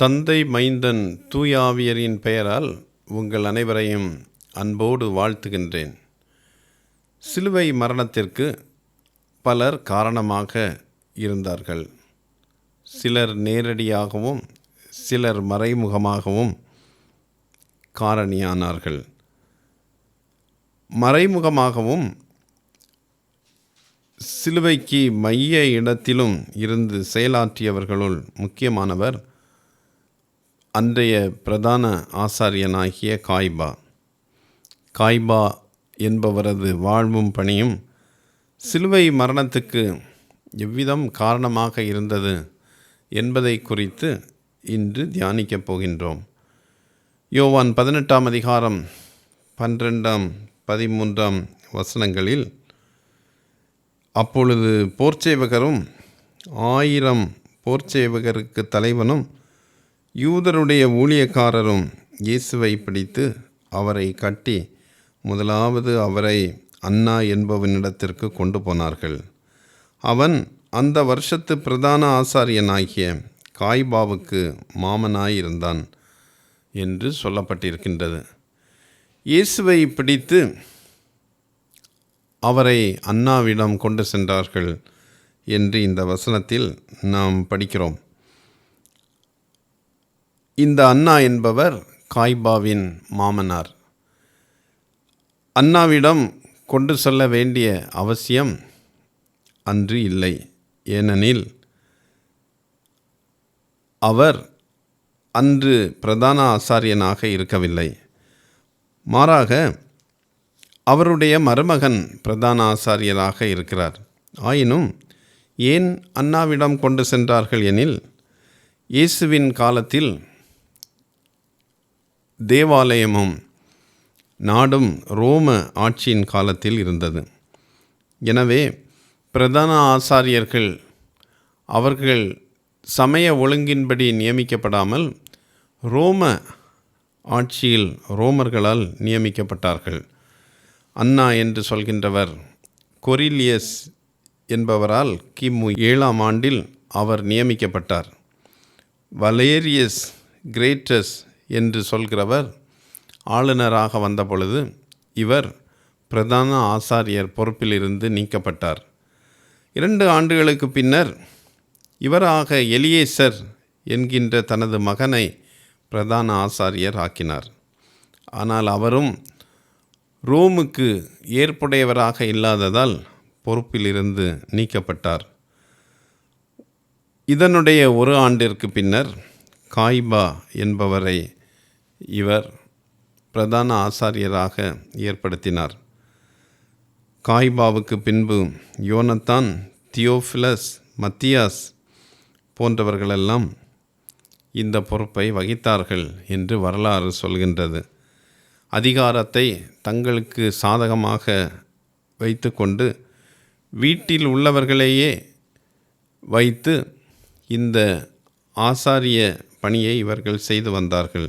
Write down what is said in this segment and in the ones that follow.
தந்தை மைந்தன் தூயாவியரின் பெயரால் உங்கள் அனைவரையும் அன்போடு வாழ்த்துகின்றேன். சிலுவை மரணத்திற்கு பலர் காரணமாக இருந்தார்கள். சிலர் நேரடியாகவும் சிலர் மறைமுகமாகவும் காரணியானார்கள். மறைமுகமாகவும் சிலுவைக்கு மைய இடத்திலும் இருந்து செயலாற்றியவர்களுள் முக்கியமானவர் அன்றைய பிரதான ஆசாரியனாகிய காய்பா. காய்பா என்பவரது வாழ்வும் பணியும் சிலுவை மரணத்துக்கு எவ்விதம் காரணமாக இருந்தது என்பதை குறித்து இன்று தியானிக்கப் போகின்றோம். யோவான் பதினெட்டாம் அதிகாரம் பன்னிரெண்டாம் பதிமூன்றாம் வசனங்களில் அப்பொழுது போர்ச்சேவகரும் ஆயிரம் போர்ச்சேவகருக்கு தலைவனும் யூதருடைய ஊழியக்காரரும் இயேசுவை பிடித்து அவரை கட்டி முதலாவது அவரை அண்ணா என்பவனிடத்திற்கு கொண்டு போனார்கள். அவன் அந்த வருஷத்து பிரதான ஆசாரியனாகிய காய்பாவுக்கு மாமனாயிருந்தான் என்று சொல்லப்பட்டிருக்கின்றது. இயேசுவை பிடித்து அவரை அண்ணாவிடம் கொண்டு சென்றார்கள் என்று இந்த வசனத்தில் நாம் படிக்கிறோம். இந்த அண்ணா என்பவர் காய்பாவின் மாமனார். அண்ணாவிடம் கொண்டு செல்ல வேண்டிய அவசியம் அன்று இல்லை. ஏனெனில் அவர் அன்று பிரதான ஆசாரியனாக இருக்கவில்லை. மாறாக அவருடைய மருமகன் பிரதான ஆசாரியராக இருக்கிறார். ஆயினும் ஏன் அண்ணாவிடம் கொண்டு சென்றார்கள் எனில் இயேசுவின் காலத்தில் தேவாலயமும் நாடும் ரோம ஆட்சியின் காலத்தில் இருந்தது. எனவே பிரதான ஆசாரியர்கள் அவர்கள் சமய ஒழுங்கின்படி நியமிக்கப்படாமல் ரோம ஆட்சியில் ரோமர்களால் நியமிக்கப்பட்டார்கள். அண்ணா என்று சொல்கின்றவர் கொரிலியஸ் என்பவரால் கிமு ஏழாம் ஆண்டில் அவர் நியமிக்கப்பட்டார். வலேரியஸ் கிரேட்டஸ் என்று சொல்கிறவர் ஆளுநராக வந்த பொழுது இவர் பிரதான ஆசாரியர் பொறுப்பிலிருந்து நீக்கப்பட்டார். இரண்டு ஆண்டுகளுக்கு பின்னர் இவராக எலியேசர் என்கின்ற தனது மகனை பிரதான ஆசாரியர் ஆக்கினார். ஆனால் அவரும் ரோமுக்கு ஏற்புடையவராக இல்லாததால் பொறுப்பிலிருந்து நீக்கப்பட்டார். இதனுடைய ஒரு ஆண்டிற்கு பின்னர் காய்பா என்பவரை இவர் பிரதான ஆசாரியராக ஏற்படுத்தினார். காய்பாவுக்கு பின்பு யோனத்தான் தியோஃபிலஸ் மத்தியாஸ் போன்றவர்களெல்லாம் இந்த பொறுப்பை வகித்தார்கள் என்று வரலாறு சொல்கின்றது. அதிகாரத்தை தங்களுக்கு சாதகமாக வைத்துக்கொண்டு வீட்டில் உள்ளவர்களையே வைத்து இந்த ஆசாரிய பணியை இவர்கள் செய்து வந்தார்கள்.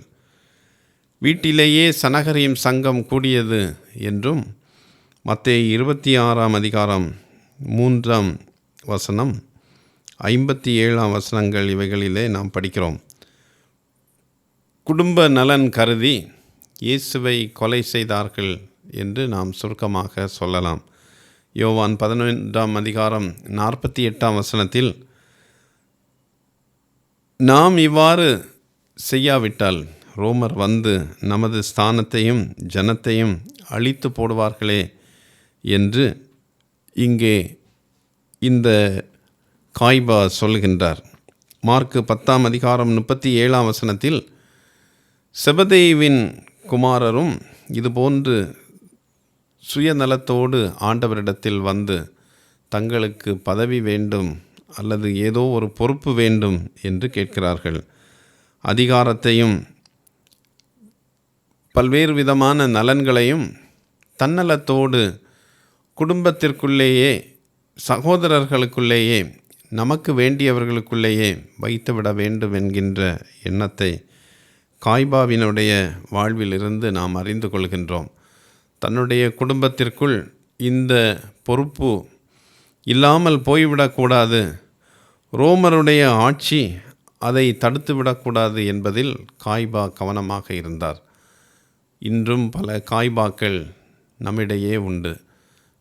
வீட்டிலேயே சனகரியும் சங்கம் கூடியது என்றும் மத்திய இருபத்தி ஆறாம் அதிகாரம் மூன்றாம் வசனம் ஐம்பத்தி ஏழாம் வசனங்கள் இவைகளிலே நாம் படிக்கிறோம். குடும்ப நலன் கருதி இயேசுவை கொலை செய்தார்கள் என்று நாம் சுருக்கமாக சொல்லலாம். யோவான் பதினொன்றாம் அதிகாரம் நாற்பத்தி எட்டாம் வசனத்தில் நாம் இவ்வாறு செய்யாவிட்டால் ரோமர் வந்து நமது ஸ்தானத்தையும் ஜனத்தையும் அழித்து போடுவார்களே என்று இங்கே இந்த காய்பா சொல்கின்றார். மார்க்கு பத்தாம் அதிகாரம் முப்பத்தி ஏழாம் வசனத்தில் செபதேவின் குமாரரும் இதுபோன்று சுயநலத்தோடு ஆண்டவரிடத்தில் வந்து தங்களுக்கு பதவி வேண்டும் அல்லது ஏதோ ஒரு பொறுப்பு வேண்டும் என்று கேட்கிறார்கள். அதிகாரத்தையும் பல்வேறு விதமான நலன்களையும் தன்னலத்தோடு குடும்பத்திற்குள்ளேயே சகோதரர்களுக்குள்ளேயே நமக்கு வேண்டியவர்களுக்குள்ளேயே வைத்துவிட வேண்டும் என்கின்ற எண்ணத்தை காய்பாவினுடைய வாழ்விலிருந்து நாம் அறிந்து கொள்கின்றோம். தன்னுடைய குடும்பத்திற்குள் இந்த பொறுப்பு இல்லாமல் போய்விடக்கூடாது ரோமருடைய ஆட்சி அதை தடுத்து விடக்கூடாது என்பதில் காய்பா கவனமாக இருந்தார். இன்றும் பல காய்பாக்கள் நம்மிடையே உண்டு.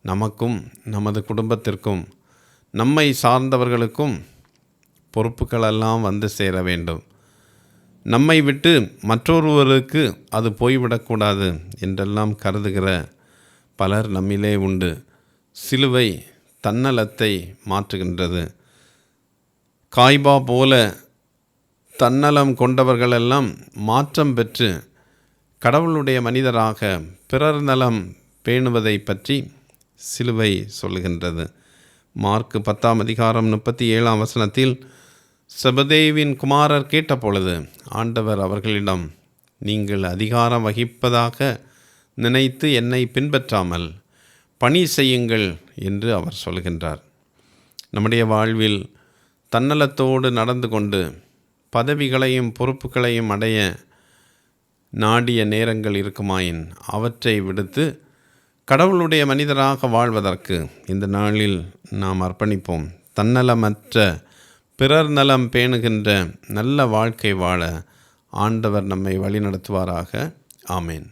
நமக்கும் நமது குடும்பத்திற்கும் நம்மை சார்ந்தவர்களுக்கும் பொறுப்புகளெல்லாம் வந்து சேர வேண்டும். நம்மை விட்டு மற்றொருவருக்கு அது போய்விடக்கூடாது என்றெல்லாம் கருதுகிற பலர் நம்மிலே உண்டு. சிலுவை தன்னலத்தை மாற்றுகின்றது. காய்பா போல தன்னலம் கொண்டவர்களெல்லாம் மாற்றம் பெற்று கடவுளுடைய மனிதராக பிறர் நலம் பேணுவதை பற்றி சிலுவை சொல்லுகின்றது. மார்க்கு பத்தாம் அதிகாரம் முப்பத்தி ஏழாம் வசனத்தில் செபதேவின் குமாரர் கேட்டபொழுது ஆண்டவர் அவர்களிடம் நீங்கள் அதிகாரம் வகிப்பதாக நினைத்து என்னை பின்பற்றாமல் பணி செய்யுங்கள் என்று அவர் சொல்கின்றார். நம்முடைய வாழ்வில் தன்னலத்தோடு நடந்து கொண்டு பதவிகளையும் பொறுப்புகளையும் அடைய நாடிய நேரங்கள் இருக்குமாயின் அவற்றை விடுத்து கடவுளுடைய மனிதராக வாழ்வதற்கு இந்த நாளில் நாம் அர்ப்பணிப்போம். தன்னலமற்ற பிறர் நலம் பேணுகின்ற நல்ல வாழ்க்கை வாழ ஆண்டவர் நம்மை வழிநடத்துவாராக. ஆமேன்.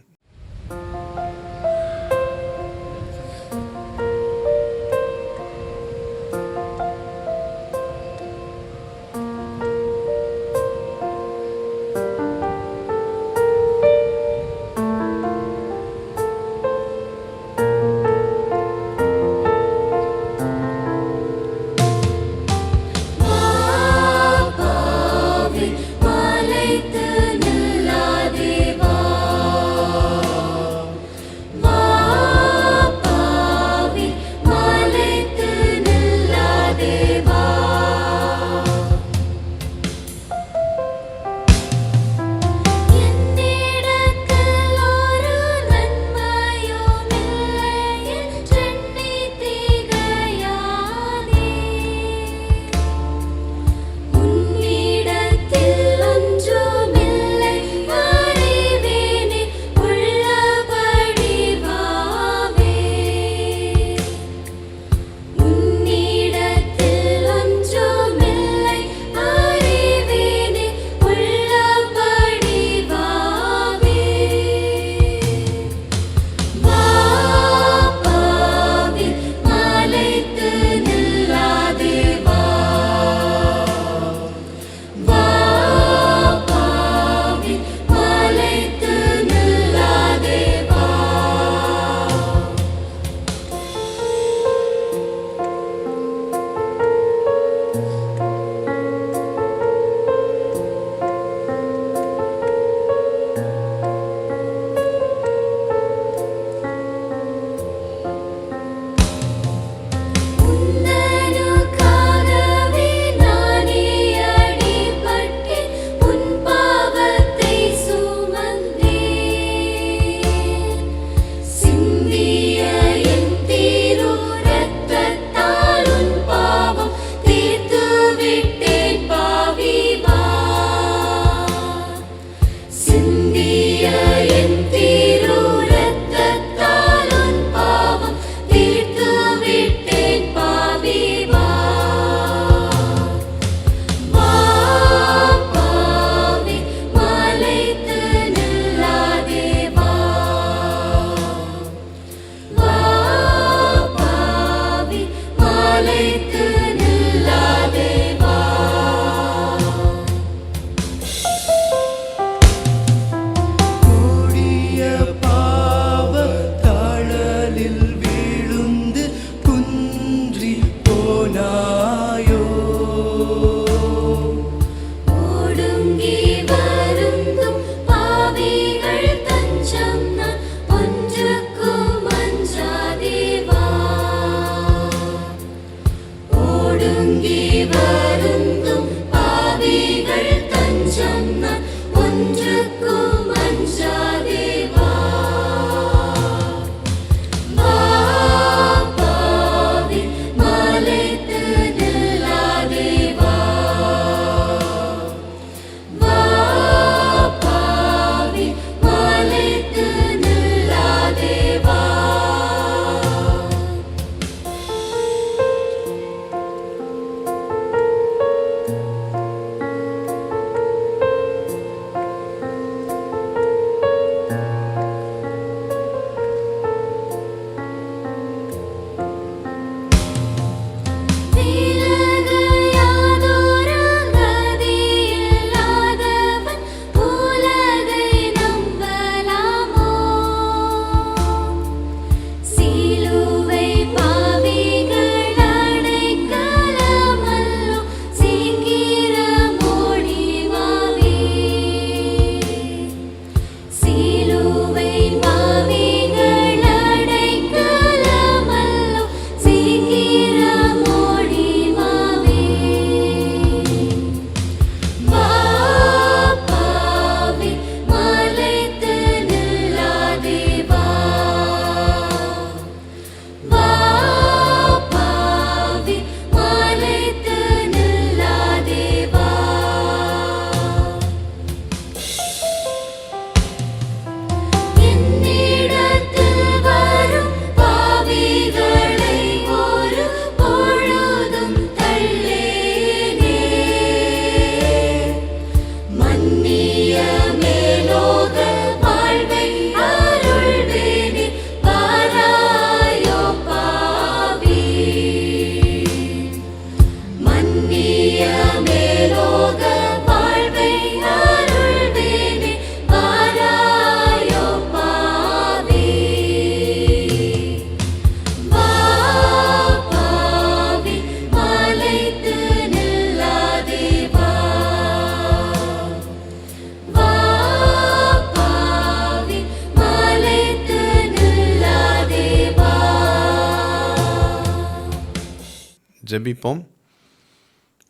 ஜெபிப்போம்.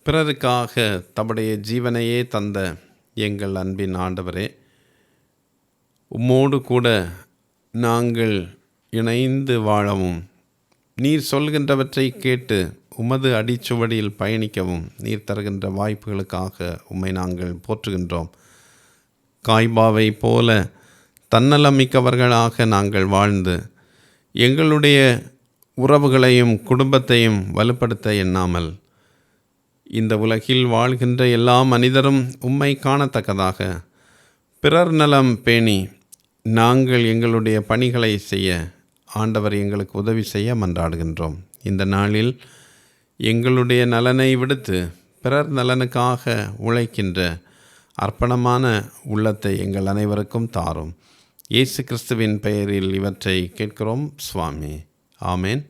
பிறருக்காக தம்முடைய ஜீவனையே தந்த எங்கள் அன்பின் ஆண்டவரே உம்மோடு கூட நாங்கள் இணைந்து வாழவும் நீர் சொல்கின்றவற்றை கேட்டு உமது அடிச்சுவடியில் பயணிக்கவும் நீர் தருகின்ற வாய்ப்புகளுக்காக உம்மை நாங்கள் போற்றுகின்றோம். காய்பாவை போல தன்னலமிக்கவர்களாக நாங்கள் வாழ்ந்து எங்களுடைய உறவுகளையும் குடும்பத்தையும் வலுப்படுத்த எண்ணாமல் இந்த உலகில் வாழ்கின்ற எல்லா மனிதரும் உம்மை காணத்தக்கதாக. பிறர் நலம் பேணி நாங்கள் எங்களுடைய பணிகளை செய்ய ஆண்டவர் எங்களுக்கு உதவி செய்ய மன்றாடுகின்றோம். இந்த நாளில் எங்களுடைய நலனை விடுத்து பிறர் நலனுக்காக உழைக்கின்ற அர்ப்பணமான உள்ளத்தை எங்கள் அனைவருக்கும் தாரும். இயேசு கிறிஸ்துவின் பெயரில் இவற்றை கேட்கிறோம் சுவாமி. ஆமேன்.